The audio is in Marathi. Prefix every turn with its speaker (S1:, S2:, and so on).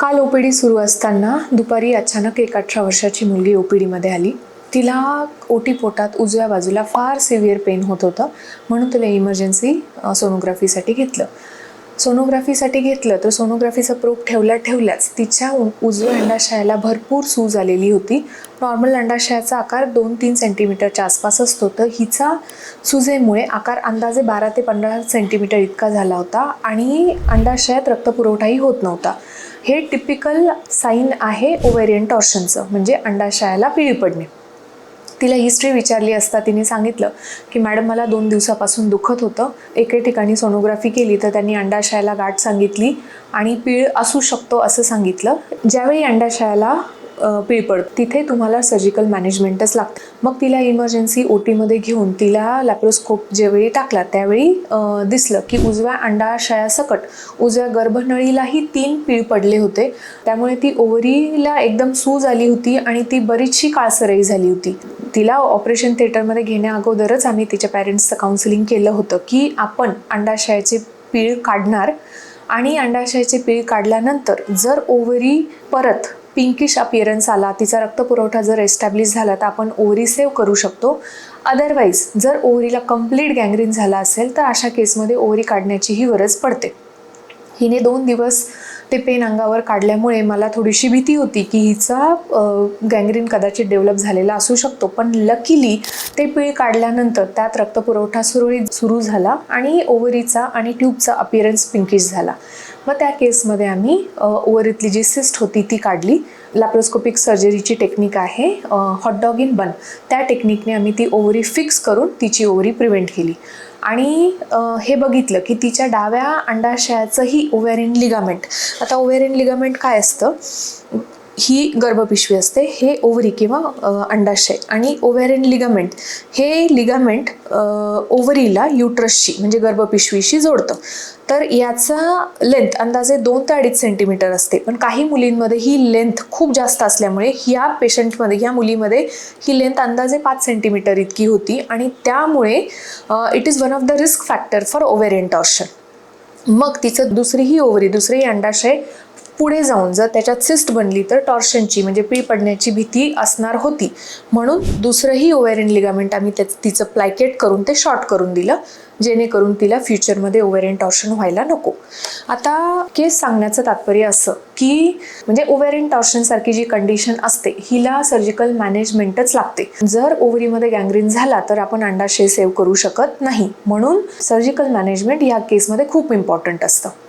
S1: काल ओपीडी सुरू असताना दुपारी अचानक एक अठरा वर्षाची मुलगी ओपीडीमध्ये आली. तिला ओटी पोटात उजव्या बाजूला फार सिव्हिअर पेन होत होतं म्हणून तिला इमर्जन्सी सोनोग्राफीसाठी घेतलं. सोनोग्राफीसाठी घेतलं तर सोनोग्राफीचा प्रूफ ठेवल्या ठेवल्याच तिच्या उ- उजव्या अंडाशयाला भरपूर सूज आलेली होती. नॉर्मल अंडाशयाचा आकार दोन तीन सेंटीमीटरच्या आसपास असतो तर हिचा सुजेमुळे आकार अंदाजे बारा ते पंधरा सेंटीमीटर इतका झाला होता आणि अंडाशयात रक्तपुरवठाही होत नव्हता. हे टिपिकल साईन आहे ओवेरियन टॉर्शनचं म्हणजे अंडाशयाला पिळी पडणे. तिला हिस्ट्री विचारली असता तिने सांगितलं की मॅडम मला दोन दिवसापासून दुखत होतं. एके ठिकाणी सोनोग्राफी केली तर त्यांनी अंडाशयाला गाठ सांगितली आणि पीळ असू शकतो असं सांगितलं. ज्यावेळी अंडाशयाला पिळपड तिथे तुम्हाला सर्जिकल मॅनेजमेंटच लागतं. मग तिला इमर्जन्सी ओ टीमध्ये घेऊन तिला लॅप्रोस्कोप ज्यावेळी टाकला त्यावेळी दिसलं की उजव्या अंडाशयासकट उजव्या गर्भनळीलाही तीन पीळ पडले होते. त्यामुळे ती ओव्हरीला एकदम सूज आली होती आणि ती बरीचशी काळसरई झाली होती. तिला ऑपरेशन थिएटरमध्ये घेण्या अगोदरच आम्ही तिच्या पॅरेंट्सचं काउन्सिलिंग केलं होतं की आपण अंडाशयाचे पीळ काढणार आणि अंडाशयाचे पीळ काढल्यानंतर जर ओव्हरी परत पिंकिश अपिअरन्स आला तिचा रक्तपुरवठा जर एस्टॅब्लिश झाला तर आपण ओव्हरी सेव्ह करू शकतो. अदरवाईज जर ओव्हरीला कंप्लीट गँग्रीन झाला असेल तर अशा केसमध्ये ओव्हरी काढण्याचीही गरज पडते. हिने दोन दिवस ते पेन अंगावर काढल्यामुळे मला थोडीशी भीती होती की हिचा गँग्रीन कदाचित डेव्हलप झालेला असू शकतो. पण लकीली ते पीळ काढल्यानंतर त्यात रक्तपुरवठा सुरळीत सुरू झाला आणि ओव्हरीचा आणि ट्यूबचा अपिअरन्स पिंकिश झाला. मग त्या केसमध्ये आम्ही ओव्हरीतली जी सिस्ट होती ती काढली. लॅप्रोस्कोपिक सर्जरीची टेक्निक आहे हॉटडॉग इन बन त्या टेक्निकने आम्ही ती ओव्हरी फिक्स करून तिची ओव्हरी प्रिव्हेंट केली. आणि हे बघितलं की तिच्या डाव्या अंडाशयाचंही ओव्हॅरिन लिगामेंट आता ओव्हॅरिन लिगामेंट काय असतं? ही गर्भपिशवी असते हे ओव्हरी किंवा अंडाशय आणि ओव्हॅरियन लिगामेंट हे लिगामेंट ओव्हरीला युट्रसशी म्हणजे गर्भपिशवीशी जोडतं. तर याचा लेंथ अंदाजे दोन ते अडीच सेंटीमीटर असते. पण काही मुलींमध्ये ही लेंथ खूप जास्त असल्यामुळे ह्या पेशंटमध्ये ह्या मुलीमध्ये ही लेंथ अंदाजे पाच सेंटीमीटर इतकी होती आणि त्यामुळे it is one of the risk factor for ovarian torsion मग तिचं दुसरीही ओव्हरी दुसरीही अंडाशय पुढे जाऊन जर त्याच्यात सिस्ट बनली तर टॉर्शनची म्हणजे पीळ पडण्याची भीती असणार होती. म्हणून दुसरंही ओव्हॅरियन लिगामेंट आम्ही त्या तिचं प्लायकेट करून ते शॉर्ट करून दिलं जेणेकरून तिला फ्युचरमध्ये ओव्हॅरियन टॉर्शन व्हायला नको. आता केस सांगण्याचं तात्पर्य असं की म्हणजे ओव्हॅरियन टॉर्शनसारखी जी कंडिशन असते हिला सर्जिकल मॅनेजमेंटच लागते. जर ओव्हरीमध्ये गँग्रीन झाला तर आपण अंडाशय सेव्ह करू शकत नाही. म्हणून सर्जिकल मॅनेजमेंट ह्या केसमध्ये खूप इम्पॉर्टंट असतं.